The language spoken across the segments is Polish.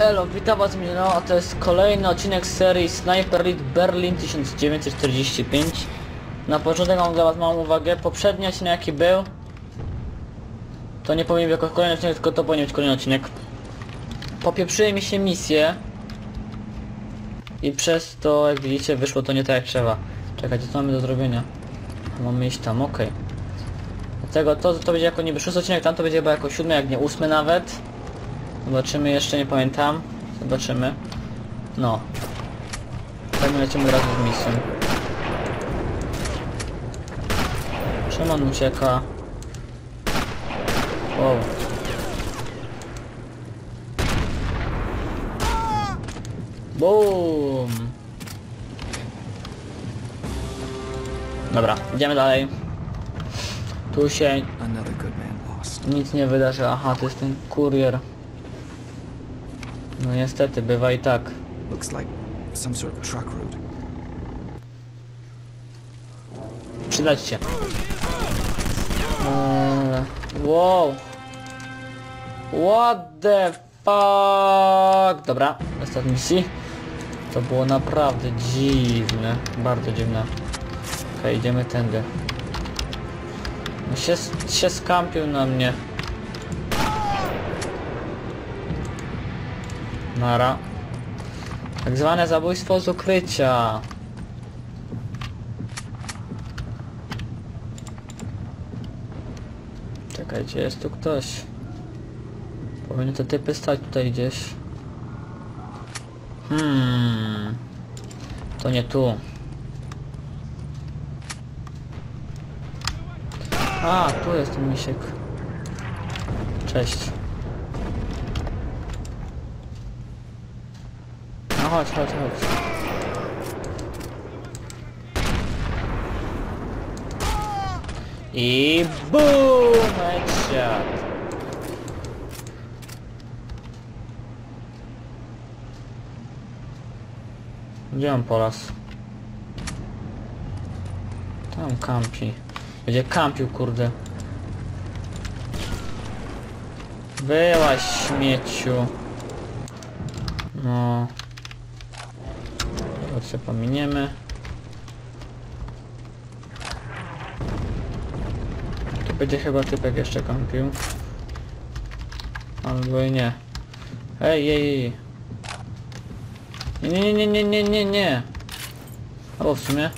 Elo, witam was Milano, a to jest kolejny odcinek serii Sniper Elite Berlin 1945 Na początek mam dla was małą uwagę, poprzedni odcinek jaki był To nie być jako kolejny odcinek, tylko to powinien być kolejny odcinek. Popieprzyły mi się misje I przez to, jak widzicie, wyszło to nie tak jak trzeba. Czekajcie, co mamy do zrobienia? Mamy iść tam, okej. Dlatego to, to będzie jako niby szósty odcinek, tam to będzie chyba jako siódmy, jak nie ósmy nawet Zobaczymy, jeszcze nie pamiętam. Zobaczymy. No. Tak my lecimy razem z misją. Czemu on ucieka? Wow. Boom! Dobra, idziemy dalej. Tu się nic nie wydarzy. Aha, to jest ten kurier. No niestety, bywa i tak. Looks like some sort of truck route. Przydać się. Eee, wow. What the fuck? Dobra, ostatni misji. To było naprawdę dziwne. Bardzo dziwne. Okej, idziemy tędy. No się, się skampił na mnie. Nara. Tak zwane zabójstwo z ukrycia. Czekajcie, jest tu ktoś. Powinny te typy stać tutaj gdzieś. Hmm. To nie tu. A, tu jest ten misiek. Cześć. No chodź, chodź, chodź. I BOOM! Headshot! Gdzie on polas? Tam kampi. Będzie kampił, kurde. Wyłaź śmieciu. No. To się pominiemy. Tu będzie chyba typek jeszcze kampił. Albo i nie. Ej, ej, ej. Nie, nie, nie, nie, nie, nie. Albo w sumie.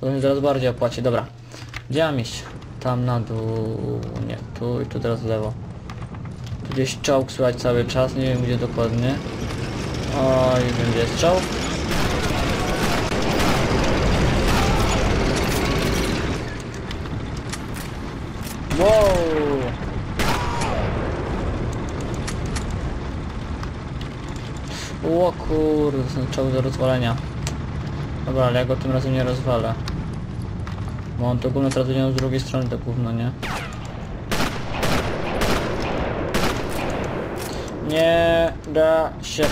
To mi zaraz bardziej opłaci. Dobra. Gdzie mam iść? Tam na dół. Nie, tu i tu teraz w lewo. Tu gdzieś czołg słychać cały czas, nie wiem gdzie dokładnie. Oj, jest czołg. Wow! O kurde, czołg do rozwalenia. Dobra, ale ja go tym razem nie rozwalę. Bo on to gówno będzie z drugiej strony to gówno, nie? Nie da się.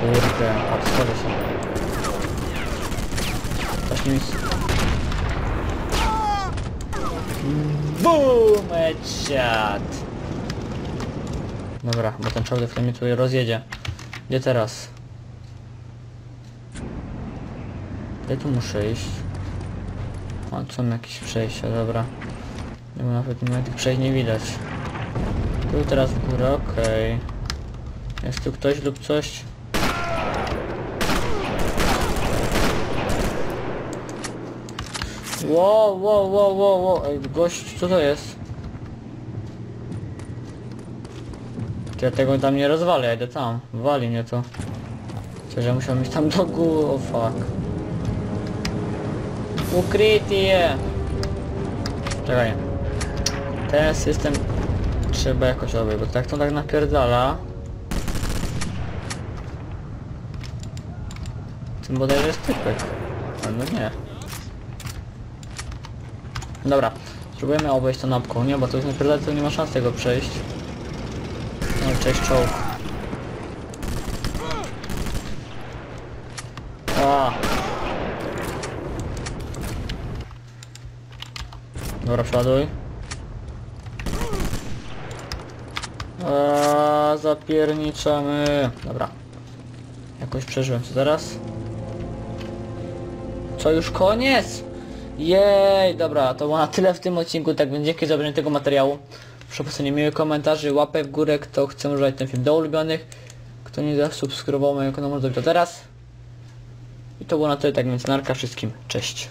Kurde, patrz, się. Mi... BOOM! Headshot! Dobra, bo ten czołg w mnie tutaj rozjedzie. Gdzie teraz? Gdzie tu muszę iść? O, tu są jakieś przejścia, dobra. Nawet nie ma tych przejść nie widać. Tu teraz w górę, okej. Jest tu ktoś lub coś? Wow, wow, wow, wow, wow, ej, gość, co to jest? Ja tego tam nie rozwalę, ja idę tam. Wali mnie to. Ja musiałem iść tam do góry, o fuck. Ukrytie! Czekaj. Ten system trzeba jakoś obejść, bo tak to tak napierdala. Tym bodajże jest typek. No nie. Dobra. Spróbujemy obejść to napką, nie? Bo to jest napierdala, to nie ma szans tego przejść. No, cześć czołg. A. Dobra, przeładuj. Zapierniczamy. Dobra. Jakoś przeżyłem co teraz. Co już koniec? Jej, dobra, to było na tyle w tym odcinku, tak więc dzięki za obejrzenie tego materiału. Proszę o pisanie miłych komentarzy, łapek w górę, kto chce używać ten film do ulubionych. Kto nie zasubskrybował mojego kanału, może zrobić to teraz. I to było na tyle, tak więc narka wszystkim. Cześć.